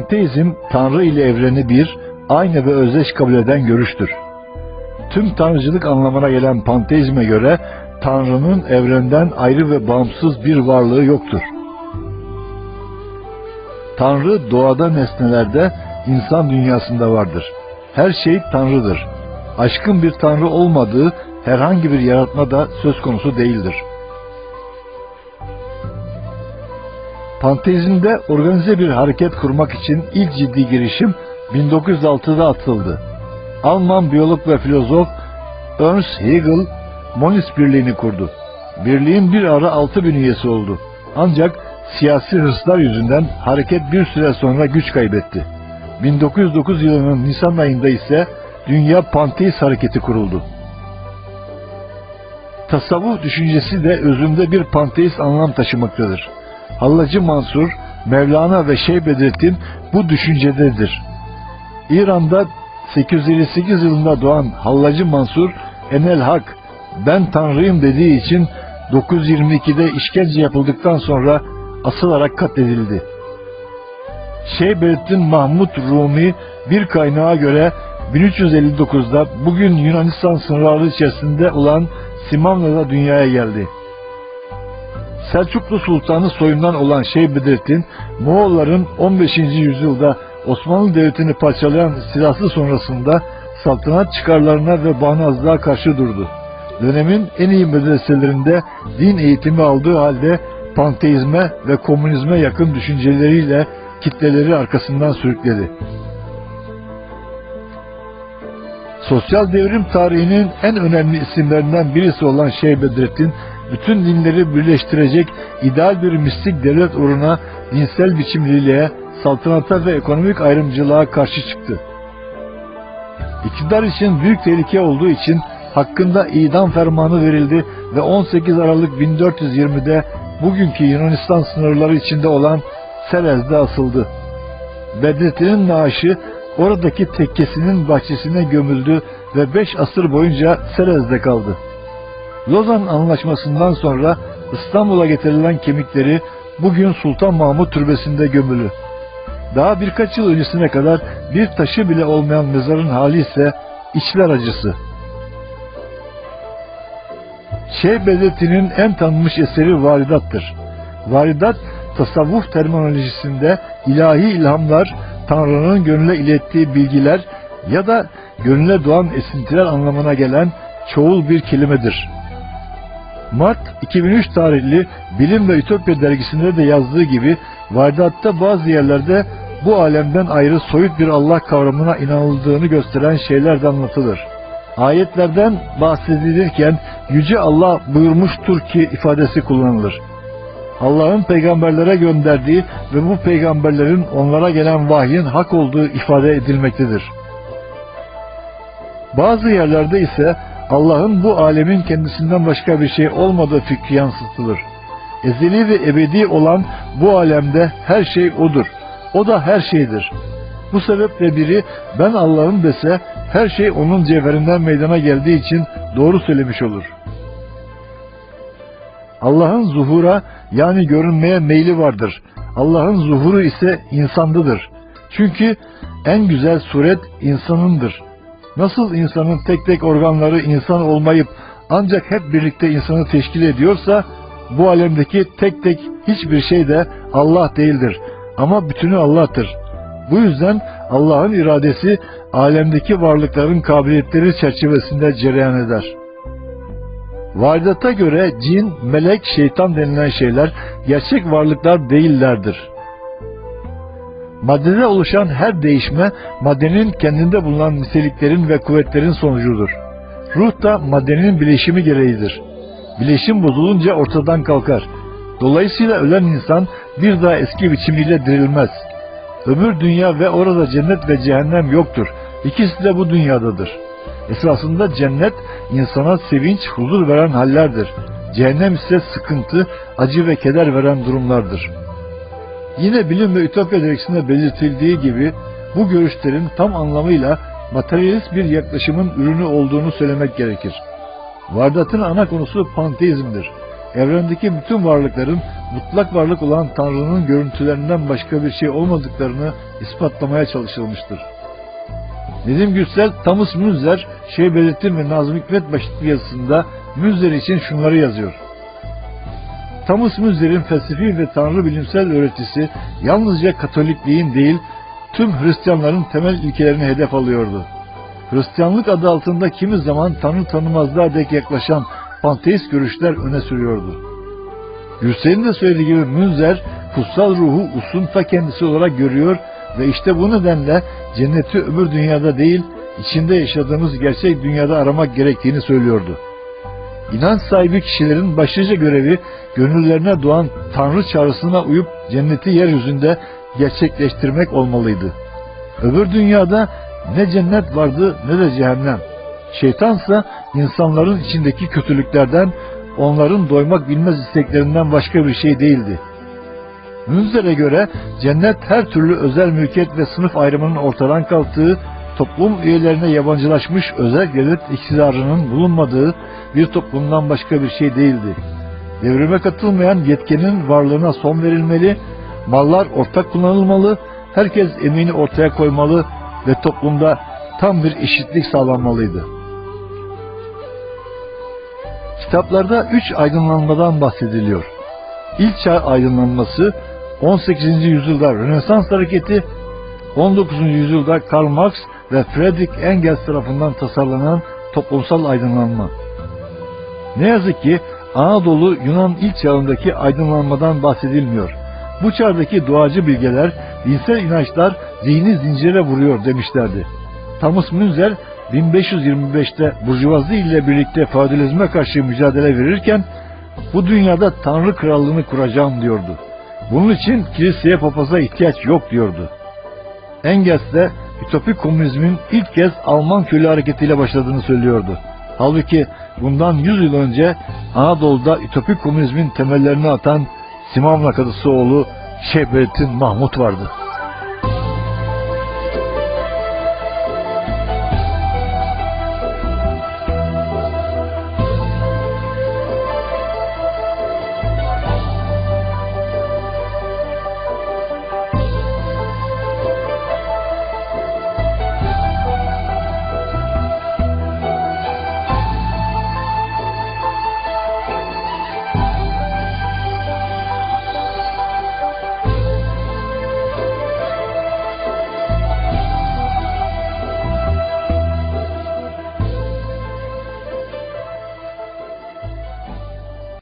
Panteizm, Tanrı ile evreni bir, aynı ve özdeş kabul eden görüştür. Tüm tanrıcılık anlamına gelen panteizme göre Tanrı'nın evrenden ayrı ve bağımsız bir varlığı yoktur. Tanrı doğada nesnelerde, insan dünyasında vardır. Her şey Tanrı'dır. Aşkın bir Tanrı olmadığı herhangi bir yaratma da söz konusu değildir. Panteizmde organize bir hareket kurmak için ilk ciddi girişim 1906'da atıldı. Alman biyolog ve filozof Ernst Hegel Monist Birliği'ni kurdu. Birliğin bir ara 6 bin üyesi oldu. Ancak siyasi hırslar yüzünden hareket bir süre sonra güç kaybetti. 1909 yılının Nisan ayında ise Dünya Panteist Hareketi kuruldu. Tasavvuf düşüncesi de özünde bir panteist anlam taşımaktadır. Hallacı Mansur, Mevlana ve Şeyh Bedrettin bu düşüncededir. İran'da 858 yılında doğan Hallacı Mansur, Enel Hak, ben Tanrıyım dediği için 922'de işkence yapıldıktan sonra asılarak katledildi. Şeyh Bedrettin Mahmud Rumi bir kaynağa göre 1359'da bugün Yunanistan sınırları içerisinde olan Simavna'da dünyaya geldi. Selçuklu Sultanı soyundan olan Şeyh Bedrettin, Moğolların 15. yüzyılda Osmanlı Devleti'ni parçalayan istilası sonrasında saltanat çıkarlarına ve bağnazlığa karşı durdu. Dönemin en iyi medreselerinde din eğitimi aldığı halde panteizme ve komünizme yakın düşünceleriyle kitleleri arkasından sürükledi. Sosyal devrim tarihinin en önemli isimlerinden birisi olan Şeyh Bedrettin, bütün dinleri birleştirecek ideal bir mistik devlet uğruna dinsel biçimliliğe, saltanata ve ekonomik ayrımcılığa karşı çıktı. İktidar için büyük tehlike olduğu için hakkında idam fermanı verildi ve 18 Aralık 1420'de bugünkü Yunanistan sınırları içinde olan Serez'de asıldı. Bedrettin'in naaşı oradaki tekkesinin bahçesine gömüldü ve 5 asır boyunca Serez'de kaldı. Lozan Anlaşması'ndan sonra İstanbul'a getirilen kemikleri bugün Sultan Mahmut Türbesi'nde gömülü. Daha birkaç yıl öncesine kadar bir taşı bile olmayan mezarın hali ise içler acısı. Şeyh Bedrettin'in en tanınmış eseri Varidat'tır. Varidat, tasavvuf terminolojisinde ilahi ilhamlar, Tanrı'nın gönüle ilettiği bilgiler ya da gönüle doğan esintiler anlamına gelen çoğul bir kelimedir. Mart 2003 tarihli Bilim ve Ütopya dergisinde de yazdığı gibi Varidat'ta bazı yerlerde bu alemden ayrı soyut bir Allah kavramına inanıldığını gösteren şeyler de anlatılır. Ayetlerden bahsedilirken Yüce Allah buyurmuştur ki ifadesi kullanılır. Allah'ın peygamberlere gönderdiği ve bu peygamberlerin onlara gelen vahyin hak olduğu ifade edilmektedir. Bazı yerlerde ise Allah'ın bu alemin kendisinden başka bir şey olmadığı fikri yansıtılır. Ezeli ve ebedi olan bu alemde her şey O'dur. O da her şeydir. Bu sebeple biri ben Allah'ım dese her şey onun cevherinden meydana geldiği için doğru söylemiş olur. Allah'ın zuhura yani görünmeye meyli vardır. Allah'ın zuhuru ise insandıdır. Çünkü en güzel suret insanındır. Nasıl insanın tek tek organları insan olmayıp ancak hep birlikte insanı teşkil ediyorsa bu alemdeki tek tek hiçbir şey de Allah değildir. Ama bütünü Allah'tır. Bu yüzden Allah'ın iradesi alemdeki varlıkların kabiliyetleri çerçevesinde cereyan eder. Varidat'a göre cin, melek, şeytan denilen şeyler gerçek varlıklar değillerdir. Maddede oluşan her değişme maddenin kendinde bulunan niteliklerin ve kuvvetlerin sonucudur. Ruh da maddenin bileşimi gereğidir. Bileşim bozulunca ortadan kalkar. Dolayısıyla ölen insan bir daha eski biçimiyle dirilmez. Öbür dünya ve orada cennet ve cehennem yoktur. İkisi de bu dünyadadır. Esasında cennet insana sevinç, huzur veren hallerdir. Cehennem ise sıkıntı, acı ve keder veren durumlardır. Yine bilim ve ütopya dergisinde belirtildiği gibi bu görüşlerin tam anlamıyla materyalist bir yaklaşımın ürünü olduğunu söylemek gerekir. Vardat'ın ana konusu panteizmdir. evrendeki bütün varlıkların mutlak varlık olan Tanrı'nın görüntülerinden başka bir şey olmadıklarını ispatlamaya çalışılmıştır. Nedim Gürsel, Thomas Münzer, Şeyh Bedrettin ve Nazım Hikmet başlıklı yazısında Münzer için şunları yazıyor. Thomas Münzer'in felsefi ve tanrı bilimsel öğretisi yalnızca Katolikliğin değil, tüm Hristiyanların temel ilkelerini hedef alıyordu. Hristiyanlık adı altında kimi zaman tanrı tanımazlığa dek yaklaşan panteist görüşler öne sürüyordu. Gürsel'in de söylediği gibi Münzer, kutsal ruhu usun ta kendisi olarak görüyor ve işte bu nedenle cenneti öbür dünyada değil, içinde yaşadığımız gerçek dünyada aramak gerektiğini söylüyordu. İnanç sahibi kişilerin başlıca görevi gönüllerine doğan Tanrı çağrısına uyup cenneti yeryüzünde gerçekleştirmek olmalıydı. Öbür dünyada ne cennet vardı ne de cehennem. Şeytansa insanların içindeki kötülüklerden, onların doymak bilmez isteklerinden başka bir şey değildi. Münzer'e göre cennet her türlü özel mülkiyet ve sınıf ayrımının ortadan kalktığı, toplum üyelerine yabancılaşmış özel devlet iktidarının bulunmadığı bir toplumdan başka bir şey değildi. Devrime katılmayan yetkinin varlığına son verilmeli, mallar ortak kullanılmalı, herkes emeğini ortaya koymalı ve toplumda tam bir eşitlik sağlanmalıydı. Kitaplarda üç aydınlanmadan bahsediliyor. İlk çağ aydınlanması 18. yüzyılda Rönesans hareketi, 19. yüzyılda Karl Marx ve Friedrich Engels tarafından tasarlanan toplumsal aydınlanma. Ne yazık ki Anadolu Yunan ilk çağındaki aydınlanmadan bahsedilmiyor. Bu çağdaki doğacı bilgeler, dinsel inançlar zihni zincire vuruyor demişlerdi. Thomas Münzer 1525'te Burjuvazi ile birlikte feodalizme karşı mücadele verirken bu dünyada Tanrı krallığını kuracağım diyordu. Bunun için kiliseye papaza ihtiyaç yok diyordu. Engels de ütopik komünizmin ilk kez Alman köylü hareketiyle başladığını söylüyordu. Halbuki bundan 100 yıl önce Anadolu'da ütopik komünizmin temellerini atan Simavna Kadısı oğlu Şehbettin Mahmut vardı.